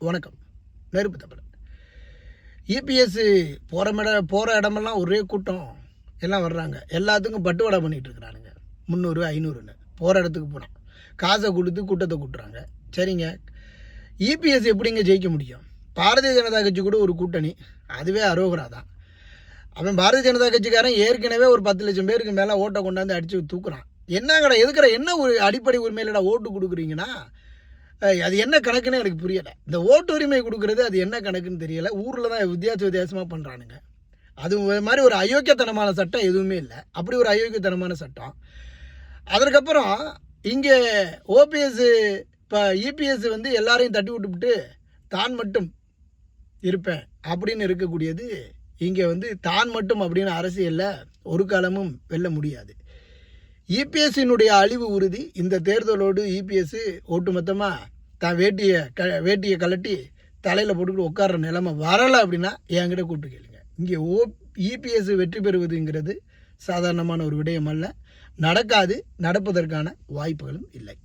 வணக்கம். நெருப்பு தமிழன் இபிஎஸ்சி போகிற இட போகிற இடமெல்லாம் ஒரே கூட்டம். எல்லாம் வர்றாங்க. எல்லாத்துக்கும் பட்டுவடை பண்ணிகிட்டு இருக்கிறானுங்க. முந்நூறு ஐநூறுன்னு. போகிற இடத்துக்கு போனால் காசை கொடுத்து கூட்டத்தை கூட்டுறாங்க. சரிங்க. இபிஎஸ் எப்படிங்க ஜெயிக்க முடியும்? பாரதிய ஜனதா கட்சி கூட ஒரு கூட்டணி. அதுவே அரோகரா தான். அவன் பாரதிய ஜனதா கட்சிக்காரன் ஏற்கனவே ஒரு பத்து லட்சம் பேருக்கு மேலே ஓட்டை கொண்டாந்து அடித்து தூக்குறான். என்னங்கடா எதுக்குற என்ன ஒரு அடிப்படை உரிமையிலடா ஓட்டு கொடுக்குறீங்கன்னா அது என்ன கணக்குன்னு எனக்கு புரியலை. இந்த ஓட்டு உரிமை கொடுக்குறது அது என்ன கணக்குன்னு தெரியல. ஊரில் தான் வித்தியாச வித்தியாசமாக பண்ணுறானுங்க அது மாதிரி ஒரு அயோக்கியத்தனமான சட்டம் எதுவுமே இல்லை. அப்படி ஒரு அயோக்கியத்தனமான சட்டம். அதற்கப்புறம் இங்கே ஓபிஎஸ் இப்போ இபிஎஸ் வந்து எல்லாரையும் தட்டி விட்டுவிட்டு தான் மட்டும் இருப்பேன் அப்படின்னு இருக்கக்கூடியது இங்கே வந்து தான் மட்டும் அப்படின்னு அரசியலில் ஒரு காலமும் வெல்ல முடியாது. இபிஎஸ்சினுடைய அழிவு உறுதி. இந்த தேர்தலோடு இபிஎஸ் ஒட்டுமொத்தமாக தான் வேட்டியை க வேட்டியை கலட்டி தலையில் போட்டுக்கிட்டு உட்கார்ற நிலைமை வரலை அப்படின்னா என்கிட்ட கூப்பிட்டு கேளுங்க. இங்கே ஓ இபிஎஸ் வெற்றி பெறுவதுங்கிறது சாதாரணமான ஒரு விடயம் அல்ல நடக்காது நடப்பதற்கான வாய்ப்புகளும் இல்லை.